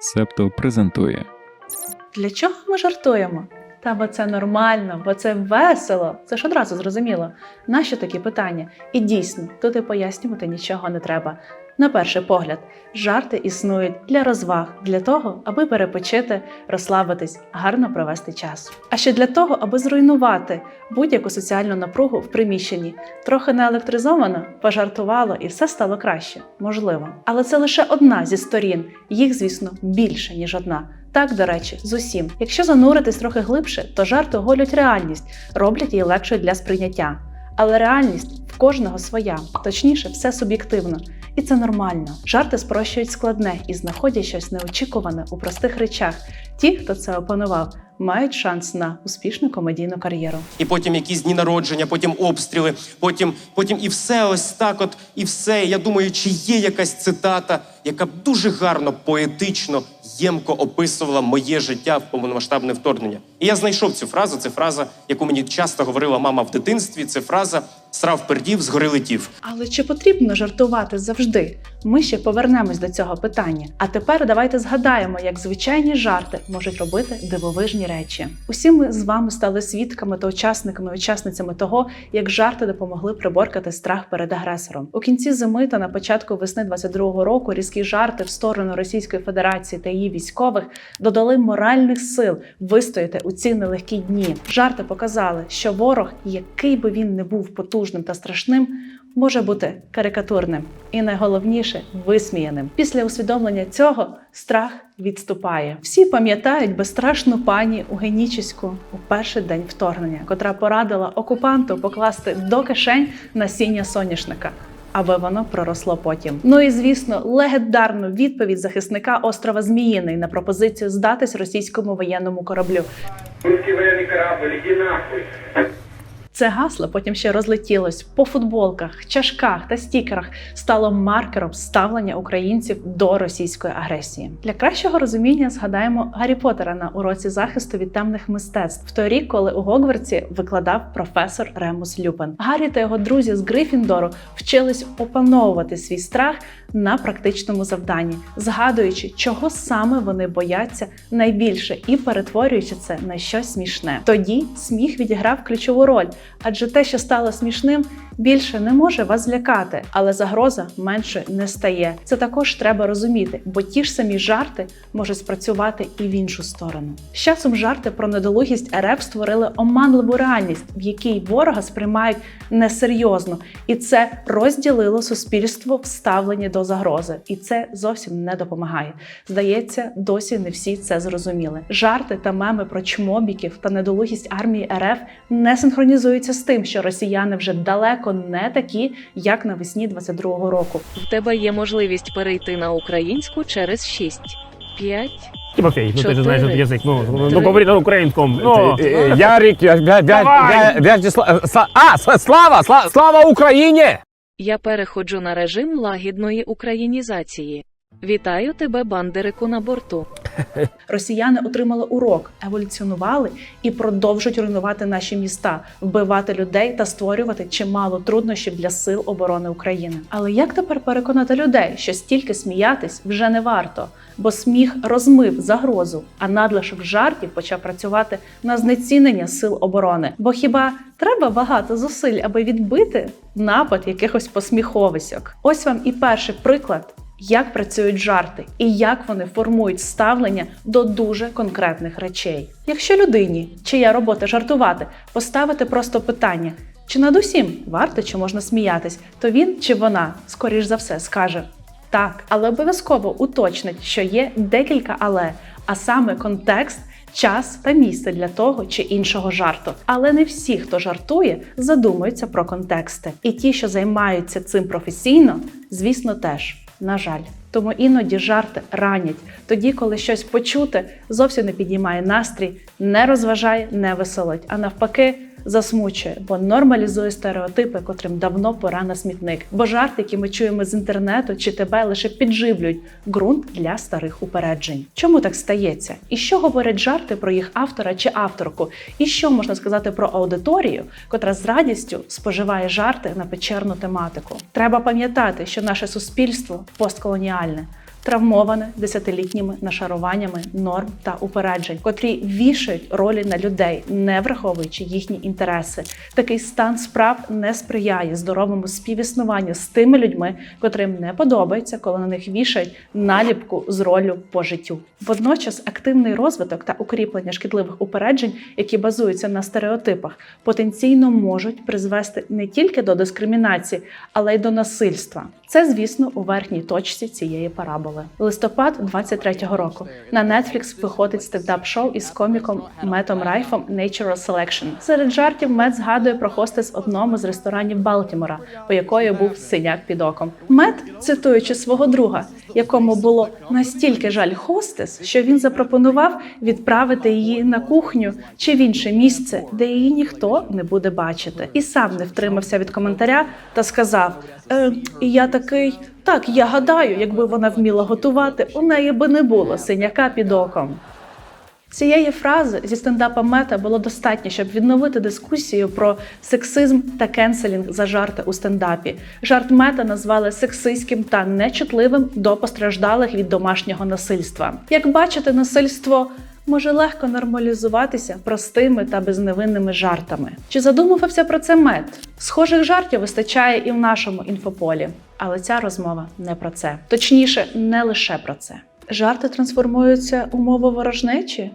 Септо презентує Для чого ми жартуємо? Та бо це нормально, бо це весело. Це ж одразу зрозуміло. Нащо такі питання? І дійсно, тут і пояснювати нічого не треба. На перший погляд, жарти існують для розваг, для того, аби перепочити, розслабитись, гарно провести час. А ще для того, аби зруйнувати будь-яку соціальну напругу в приміщенні. Трохи наелектризовано, пожартувало і все стало краще, можливо. Але це лише одна зі сторін. Їх, звісно, більше ніж одна. Так, до речі, з усім. Якщо зануритись трохи глибше, то жарти оголюють реальність, роблять її легшою для сприйняття. Але реальність в кожного своя, точніше, все суб'єктивно. І це нормально. Жарти спрощують складне і знаходять щось неочікуване у простих речах. Ті, хто це опанував, мають шанс на успішну комедійну кар'єру. і потім якісь дні народження, потім обстріли, потім, потім і все ось так. От і все. Я думаю, чи є якась цитата, яка б дуже гарно, поетично, ємко описувала моє життя в повномасштабне вторгнення. І я знайшов цю фразу. Це фраза, яку мені часто говорила мама в дитинстві. Це фраза срав пердів, згори летів. Але чи потрібно жартувати завжди? Ми ще повернемось до цього питання. А тепер давайте згадаємо, як звичайні жарти можуть робити дивовижні речі. Усі ми з вами стали свідками та учасниками, учасницями того, як жарти допомогли приборкати страх перед агресором. У кінці зими та на початку весни 22-го року різкі жарти в сторону Російської Федерації та її військових додали моральних сил вистояти у ці нелегкі дні. Жарти показали, що ворог, який би він не був потужним та страшним, може бути карикатурним і найголовніше висміяним. Після усвідомлення цього страх відступає. Всі пам'ятають безстрашну пані у Генічеську у перший день вторгнення, котра порадила окупанту покласти до кишень насіння соняшника. Аби воно проросло потім. Ну і звісно, легендарну відповідь захисника острова Зміїний на пропозицію здатись російському воєнному кораблю. Нахуй. Це гасло потім ще розлетілось по футболках, чашках та стікерах, стало маркером ставлення українців до російської агресії. Для кращого розуміння згадаємо Гаррі Поттера на уроці захисту від темних мистецтв в той рік, коли у Гогвартсі викладав професор Ремус Люпен. Гаррі та його друзі з Грифіндору вчились опановувати свій страх на практичному завданні, згадуючи, чого саме вони бояться найбільше, і перетворюючи це на щось смішне. Тоді сміх відіграв ключову роль, адже те, що стало смішним, більше не може вас злякати, але загроза менше не стає. Це також треба розуміти, бо ті ж самі жарти можуть спрацювати і в іншу сторону. З часом жарти про недолугість РФ створили оманливу реальність, в якій ворога сприймають несерйозно, і це розділило суспільство в ставленні до загрози, і це зовсім не допомагає. Здається, досі не всі це зрозуміли. Жарти та меми про чмобіків та недолугість армії РФ не синхронізуються з тим, що росіяни вже далеко не такі, як навесні 22-го року. В тебе є можливість перейти на українську через 6, 5, Тимофей, ну ты же знаешь Чотири. этот язык, ну, ну, Три. ну говори на украинском. Ну, Э, э, Ярик, Вя- Вя- Вя- Давай! Вя- Вячеслав... Сла- А, Сла- Слава! Сла- Слава Україні! Я переходжу на режим лагідної українізації. Вітаю тебе, бандерику на борту. Росіяни отримали урок, еволюціонували і продовжують руйнувати наші міста, вбивати людей та створювати чимало труднощів для сил оборони України. Але як тепер переконати людей, що стільки сміятись вже не варто, бо сміх розмив загрозу, а надлишок жартів почав працювати на знецінення сил оборони? Бо хіба треба багато зусиль, аби відбити напад якихось посміховисьок? Ось вам і перший приклад як працюють жарти і як вони формують ставлення до дуже конкретних речей. Якщо людині, чия робота жартувати, поставити просто питання, чи над усім варто чи можна сміятись, то він чи вона, скоріш за все, скаже так, але обов'язково уточнить, що є декілька але, а саме контекст. Час та місце для того чи іншого жарту. Але не всі, хто жартує, задумуються про контексти. І ті, що займаються цим професійно, звісно, теж. На жаль, тому іноді жарти ранять, тоді, коли щось почути, зовсім не підіймає настрій, не розважає, не веселить, а навпаки. Засмучує, бо нормалізує стереотипи, котрим давно пора на смітник. Бо жарти, які ми чуємо з інтернету чи тебе, лише підживлюють ґрунт для старих упереджень. Чому так стається? І що говорять жарти про їх автора чи авторку? І що можна сказати про аудиторію, котра з радістю споживає жарти на печерну тематику? Треба пам'ятати, що наше суспільство постколоніальне. Травмоване десятилітніми нашаруваннями норм та упереджень, котрі вішають ролі на людей, не враховуючи їхні інтереси. Такий стан справ не сприяє здоровому співіснуванню з тими людьми, котрим не подобається, коли на них вішають наліпку з ролью по життю. Водночас активний розвиток та укріплення шкідливих упереджень, які базуються на стереотипах, потенційно можуть призвести не тільки до дискримінації, але й до насильства. Це, звісно, у верхній точці цієї параболи. Листопад 23-го року на Netflix виходить стендап-шоу із коміком Метом Райфом Natural Selection. Серед жартів Мет згадує про хостес одному з ресторанів Балтімора, у якої був синяк під оком. Мет, цитуючи свого друга, якому було настільки жаль хостес, що він запропонував відправити її на кухню чи в інше місце, де її ніхто не буде бачити, і сам не втримався від коментаря та сказав: е, я такий. Так, я гадаю, якби вона вміла готувати, у неї би не було синяка під оком. Цієї фрази зі стендапа мета було достатньо, щоб відновити дискусію про сексизм та кенселінг за жарти у стендапі. Жарт мета назвали сексистським та нечутливим до постраждалих від домашнього насильства. Як бачите, насильство може легко нормалізуватися простими та безневинними жартами. Чи задумувався про це мет? Схожих жартів вистачає і в нашому інфополі, але ця розмова не про це. Точніше, не лише про це. Жарти трансформуються у мову ворожнечі?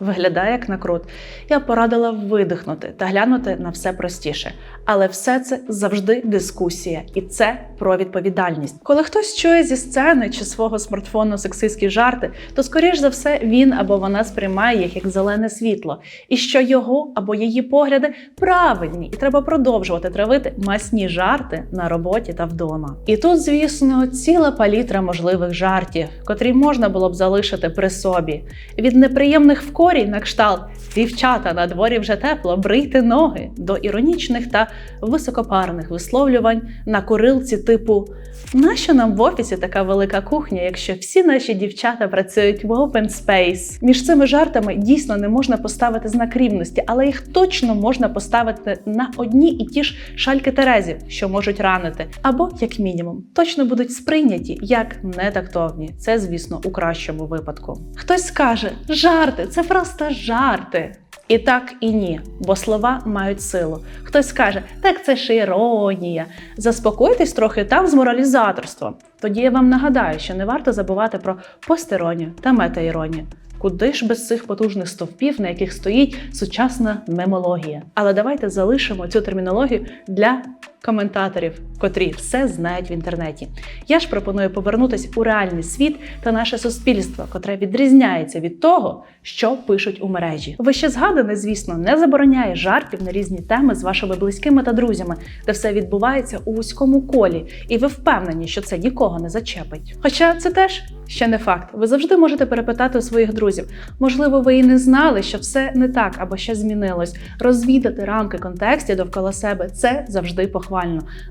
Виглядає як накрут. Я порадила видихнути та глянути на все простіше. Але все це завжди дискусія, і це про відповідальність. Коли хтось чує зі сцени чи свого смартфону сексистські жарти, то скоріш за все він або вона сприймає їх як зелене світло, і що його або її погляди правильні, і треба продовжувати травити масні жарти на роботі та вдома. І тут, звісно, ціла палітра можливих жартів, котрі можна було б залишити при собі. Від неприємних вкорій на кшталт дівчата на дворі вже тепло, брийте ноги до іронічних та високопарних висловлювань на курилці типу Нащо нам в офісі така велика кухня, якщо всі наші дівчата працюють в open space? Між цими жартами дійсно не можна поставити знак рівності, але їх точно можна поставити на одні і ті ж шальки терезів, що можуть ранити, або, як мінімум, точно будуть сприйняті як нетактовні. Це, звісно, у кращому випадку. Хтось скаже: жарти, це просто жарти. І так, і ні, бо слова мають силу. Хтось каже, так це ж іронія. Заспокойтесь трохи там з моралізаторством. Тоді я вам нагадаю, що не варто забувати про постиронію та метаіронію. Куди ж без цих потужних стовпів, на яких стоїть сучасна мемологія? Але давайте залишимо цю термінологію для коментаторів, котрі все знають в інтернеті. Я ж пропоную повернутися у реальний світ та наше суспільство, котре відрізняється від того, що пишуть у мережі. Вище згадане, звісно, не забороняє жартів на різні теми з вашими близькими та друзями, де все відбувається у вузькому колі, і ви впевнені, що це нікого не зачепить. Хоча це теж ще не факт. Ви завжди можете перепитати у своїх друзів. Можливо, ви і не знали, що все не так або ще змінилось. Розвідати рамки контекстів довкола себе це завжди похвально.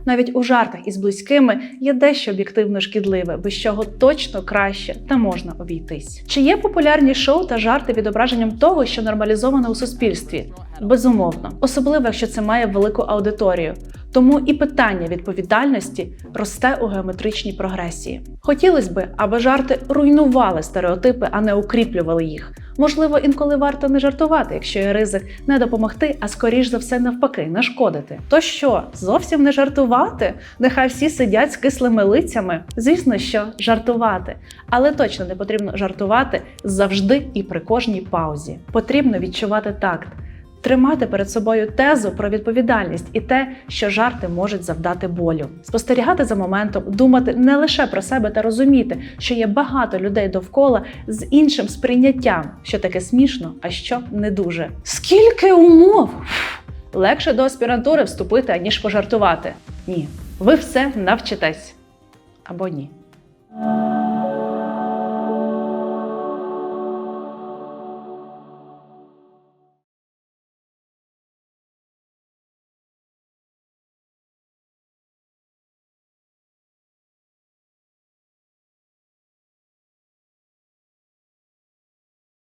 Навіть у жартах із близькими є дещо об'єктивно шкідливе, без чого точно краще та можна обійтись. Чи є популярні шоу та жарти відображенням того, що нормалізовано у суспільстві? Безумовно, особливо якщо це має велику аудиторію. Тому і питання відповідальності росте у геометричній прогресії. Хотілося би, аби жарти руйнували стереотипи, а не укріплювали їх. Можливо, інколи варто не жартувати, якщо є ризик не допомогти, а скоріш за все навпаки, нашкодити. То що, зовсім не жартувати? Нехай всі сидять з кислими лицями. Звісно, що жартувати, але точно не потрібно жартувати завжди і при кожній паузі. Потрібно відчувати такт. Тримати перед собою тезу про відповідальність і те, що жарти можуть завдати болю, спостерігати за моментом, думати не лише про себе та розуміти, що є багато людей довкола з іншим сприйняттям, що таке смішно, а що не дуже. Скільки умов! Легше до аспірантури вступити, аніж пожартувати. Ні, ви все навчитесь або ні.